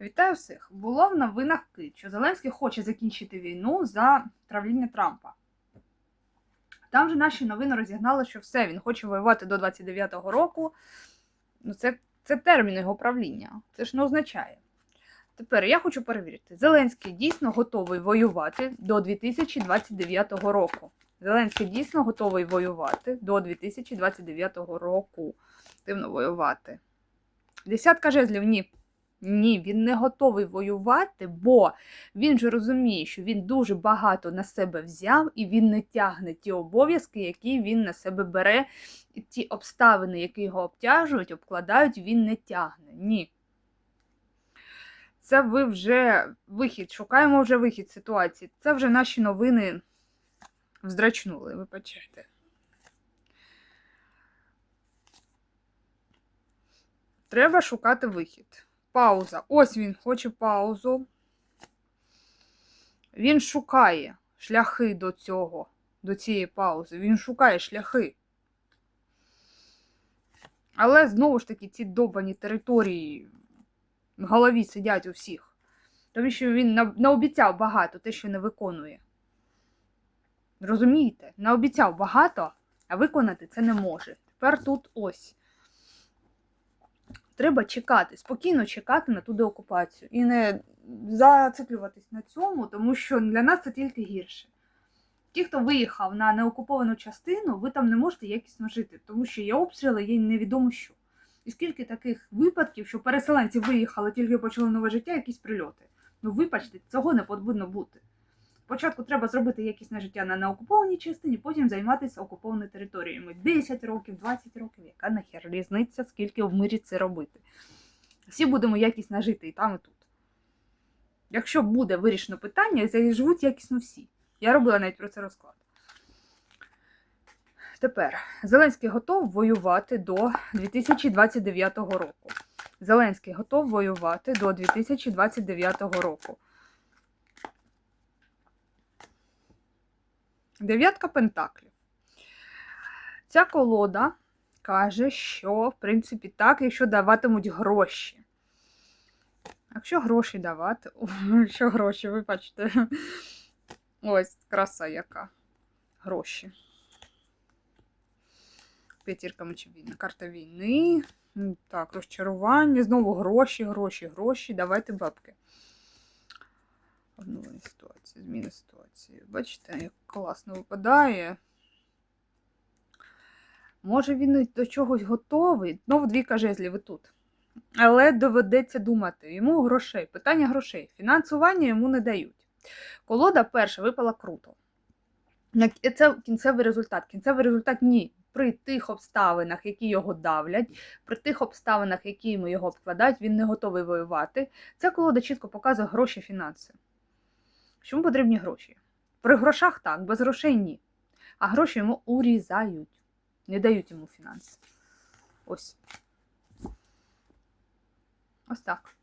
Вітаю всіх! Було в новинах кит, що Зеленський хоче закінчити війну за правління Трампа. Там же наші новини розігнали, що все, він хоче воювати до 29-го року. Ну, це, це термін його правління. Це ж не означає. Тепер я хочу перевірити: Зеленський дійсно готовий воювати до 2029 року. Зеленський дійсно готовий воювати до 2029 року. Активно воювати. Десятка жезлів ні. Ні, він не готовий воювати, бо він же розуміє, що він дуже багато на себе взяв, і він не тягне ті обов'язки, які він на себе бере, і ті обставини, які його обтяжують, обкладають, він не тягне. Ні. Це ви вже вихід. Шукаємо вже вихід ситуації. Це вже наші новини вздрачнули, вибачайте. Треба шукати вихід. Пауза. Ось він хоче паузу. Він шукає шляхи до цього, до цієї паузи. Він шукає шляхи. Але знову ж таки, ці добані території в голові сидять у всіх. Тому що він наобіцяв багато, те, що не виконує. Розумієте? Наобіцяв багато, а виконати це не може. Тепер тут ось. Треба чекати, спокійно чекати на ту деокупацію. І не зациклюватись на цьому, тому що для нас це тільки гірше. Ті, хто виїхав на неокуповану частину, ви там не можете якісно жити, тому що є обстріли, є невідомо що. І скільки таких випадків, що переселенці виїхали, тільки почали нове життя, якісь прильоти. Ну, вибачте, цього не повинно бути. Спочатку треба зробити якісне життя на неокупованій частині, потім займатися окупованими територіями. 10 років, 20 років, яка нахер різниця, скільки в мирі це робити. Всі будемо якісно жити і там, і тут. Якщо буде вирішено питання, живуть якісно всі. Я робила навіть про це розклад. Тепер Зеленський готов воювати до 2029 року. Зеленський готов воювати до 2029 року. Дев'ятка пентаклів. Ця колода каже, що, в принципі, так, якщо даватимуть гроші. Якщо гроші давати, О, що гроші, ви бачите. Ось краса яка. Гроші. П'ятірка мечовійна. Карта війни. Так, розчарування. Знову гроші, гроші, гроші. Давайте бабки. Обновлення ситуації, зміни ситуації. Бачите, як класно випадає. Може, він до чогось готовий. Знову двійка жезлів і тут. Але доведеться думати. Йому грошей. Питання грошей. Фінансування йому не дають. Колода перша випала круто. Це кінцевий результат. Кінцевий результат ні. При тих обставинах, які його давлять, при тих обставинах, які йому його обкладають, він не готовий воювати. Ця колода чітко показує гроші фінанси. Чому потрібні гроші? При грошах так, без грошей ні. А гроші йому урізають, не дають йому фінанси. Ось. Ось так.